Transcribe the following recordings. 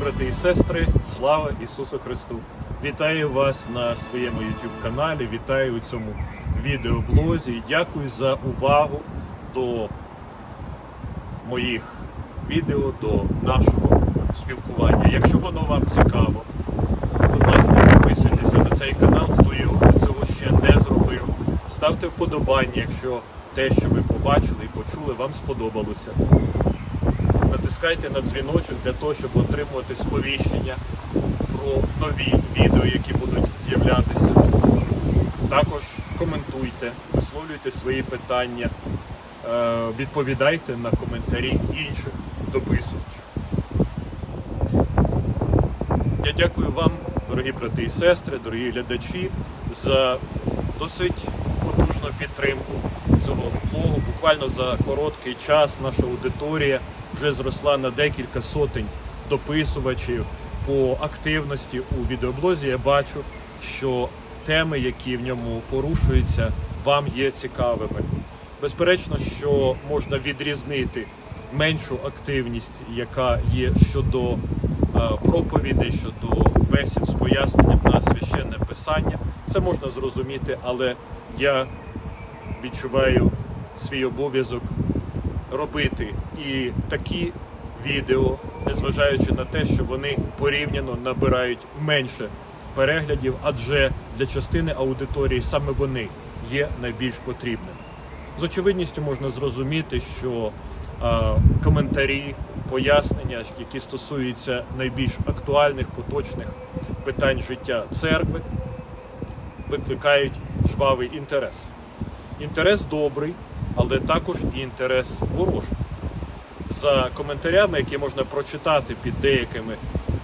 брати і сестри, слава Ісусу Христу! Вітаю вас на своєму YouTube каналі, вітаю у цьому відеоблозі і дякую за увагу до моїх відео, до нашого спілкування. Якщо воно вам цікаво, будь ласка, підписуйтеся на цей канал, хто його цього ще не зробив. Ставте вподобання, якщо те, що ви побачили і почули, вам сподобалося натискайте на дзвіночок для того, щоб отримувати сповіщення про нові відео, які будуть з'являтися. Також коментуйте, висловлюйте свої питання, е, відповідайте на коментарі інших дописувачів. Я дякую вам, дорогі брати і сестри, дорогі глядачі, за досить потужну підтримку цього блогу. Буквально за короткий час наша аудиторія вже зросла на декілька сотень дописувачів по активності у відеоблозі. Я бачу, що теми, які в ньому порушуються, вам є цікавими. Безперечно, що можна відрізнити меншу активність, яка є щодо е, проповідей, щодо бесід з поясненням на священне писання. Це можна зрозуміти, але я відчуваю свій обов'язок робити і такі відео, незважаючи на те, що вони порівняно набирають менше переглядів, адже для частини аудиторії саме вони є найбільш потрібними. З очевидністю можна зрозуміти, що а, коментарі, пояснення, які стосуються найбільш актуальних поточних питань життя церкви, викликають жвавий інтерес. Інтерес добрий, але також і інтерес ворожий. За коментарями, які можна прочитати під деякими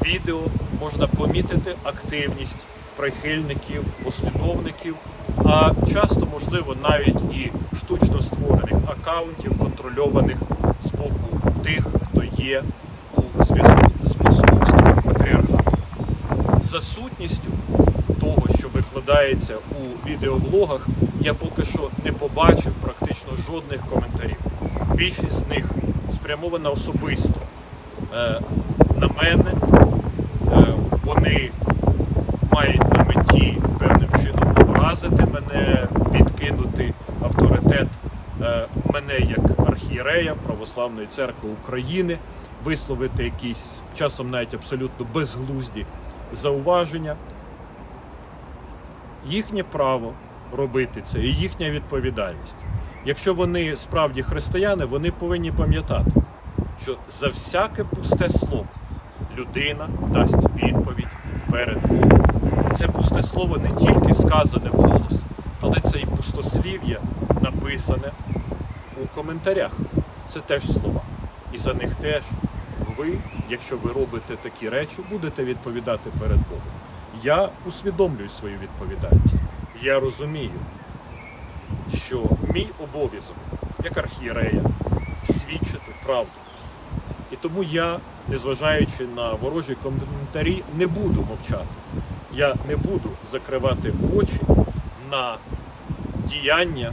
відео, можна помітити активність прихильників, послідовників, а часто, можливо, навіть і штучно створених акаунтів, контрольованих з боку тих, хто є у зв'язку з московським патріархатом. За сутністю того, що викладається у відеоблогах, я поки що не побачив практично жодних коментарів. Більшість з них спрямована особисто е, на мене. Е, вони мають на меті певним чином образити мене, відкинути авторитет е, мене як архієрея Православної церкви України, висловити якісь часом навіть абсолютно безглузді зауваження. Їхнє право робити це і їхня відповідальність. Якщо вони справді християни, вони повинні пам'ятати, що за всяке пусте слово людина дасть відповідь перед Богом. Це пусте слово не тільки сказане вголос, але це і пустослів'я написане у коментарях. Це теж слова. І за них теж ви, якщо ви робите такі речі, будете відповідати перед Богом. Я усвідомлюю свою відповідальність. Я розумію, що мій обов'язок як архієрея свідчити правду. І тому я, незважаючи на ворожі коментарі, не буду мовчати. Я не буду закривати очі на діяння,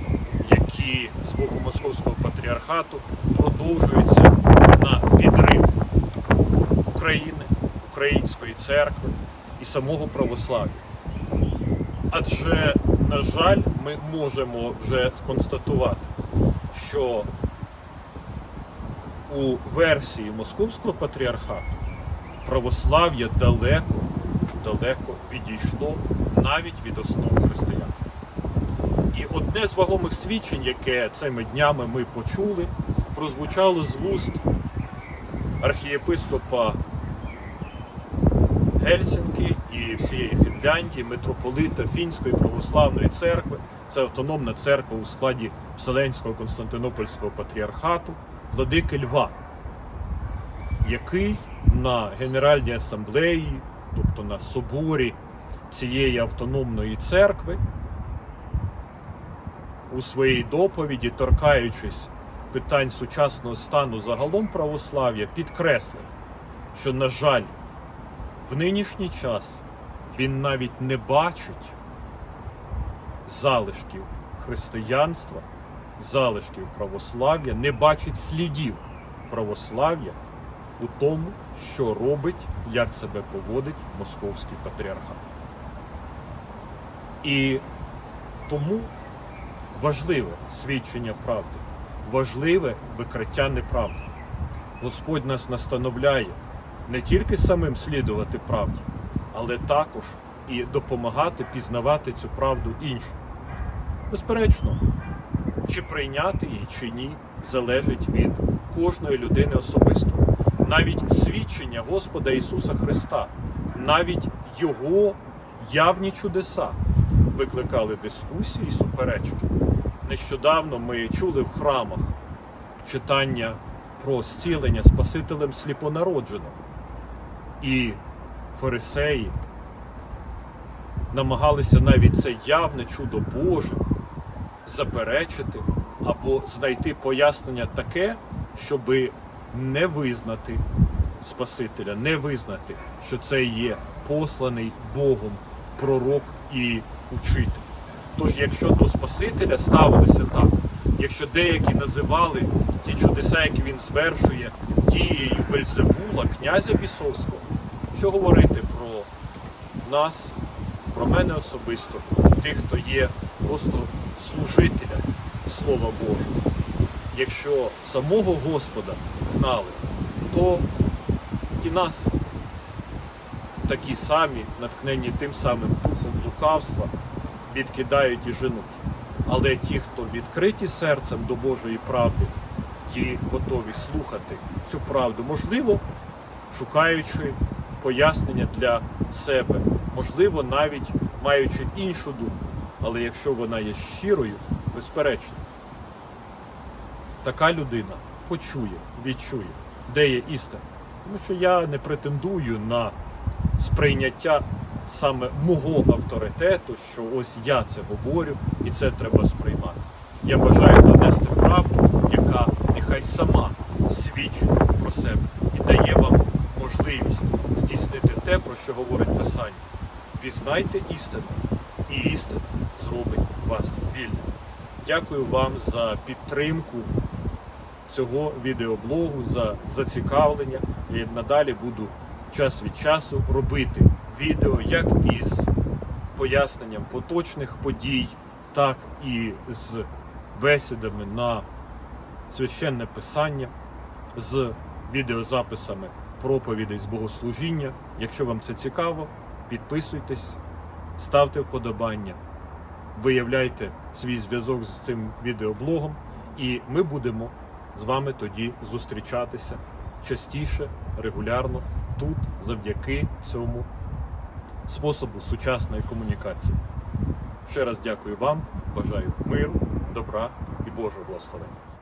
які з боку Московського патріархату продовжуються на підрив України, української церкви і самого православ'я. Адже, на жаль, ми можемо вже сконстатувати, що у версії Московського патріархату православ'я далеко, далеко відійшло навіть від основ християнства. І одне з вагомих свідчень, яке цими днями ми почули, прозвучало з вуст архієпископа Гельсінки і всієї Фінляндії, митрополита Фінської православної церкви, це автономна церква у складі Вселенського Константинопольського патріархату, владики Льва, який на Генеральній асамблеї, тобто на соборі цієї автономної церкви, у своїй доповіді, торкаючись питань сучасного стану загалом православ'я, підкреслив, що, на жаль, в нинішній час він навіть не бачить залишків християнства, залишків православ'я, не бачить слідів православ'я у тому, що робить як себе поводить московський патріархат. І тому важливе свідчення правди, важливе викриття неправди. Господь нас настановляє не тільки самим слідувати правді, але також і допомагати пізнавати цю правду іншим. Безперечно, чи прийняти її чи ні, залежить від кожної людини особисто. Навіть свідчення Господа Ісуса Христа, навіть Його явні чудеса викликали дискусії і суперечки. Нещодавно ми чули в храмах читання про зцілення Спасителем сліпонародженого. І фарисеї намагалися навіть це явне чудо Боже заперечити або знайти пояснення таке, щоби не визнати Спасителя, не визнати, що це є посланий Богом пророк і учитель. Тож, якщо до Спасителя ставилися так, якщо деякі називали ті чудеса, які він звершує, дією Вельзевула, князя Бісовського, що говорити про нас, про мене особисто, тих, хто є просто служителя Слова Божого. Якщо самого Господа гнали, то і нас такі самі, наткнені тим самим духом лукавства, відкидають і женуть. Але ті, хто відкриті серцем до Божої правди, ті готові слухати цю правду, можливо, шукаючи пояснення для себе, можливо, навіть маючи іншу думку. Але якщо вона є щирою, безперечно, така людина почує, відчує, де є істина. Тому що я не претендую на сприйняття саме мого авторитету, що ось я це говорю і це треба сприймати. Я бажаю донести правду, яка нехай сама свідчить про себе і дає вам можливість здійснити те, про що говорить Писання. Пізнайте істину, і істина зробить вас вільним. Дякую вам за підтримку цього відеоблогу, за зацікавлення. І надалі буду час від часу робити відео як із поясненням поточних подій, так і з бесідами на священне писання, з відеозаписами проповідей з богослужіння. Якщо вам це цікаво, підписуйтесь, ставте вподобання, виявляйте свій зв'язок з цим відеоблогом, і ми будемо з вами тоді зустрічатися частіше, регулярно тут, завдяки цьому способу сучасної комунікації. Ще раз дякую вам, бажаю миру, добра і Божого благословення.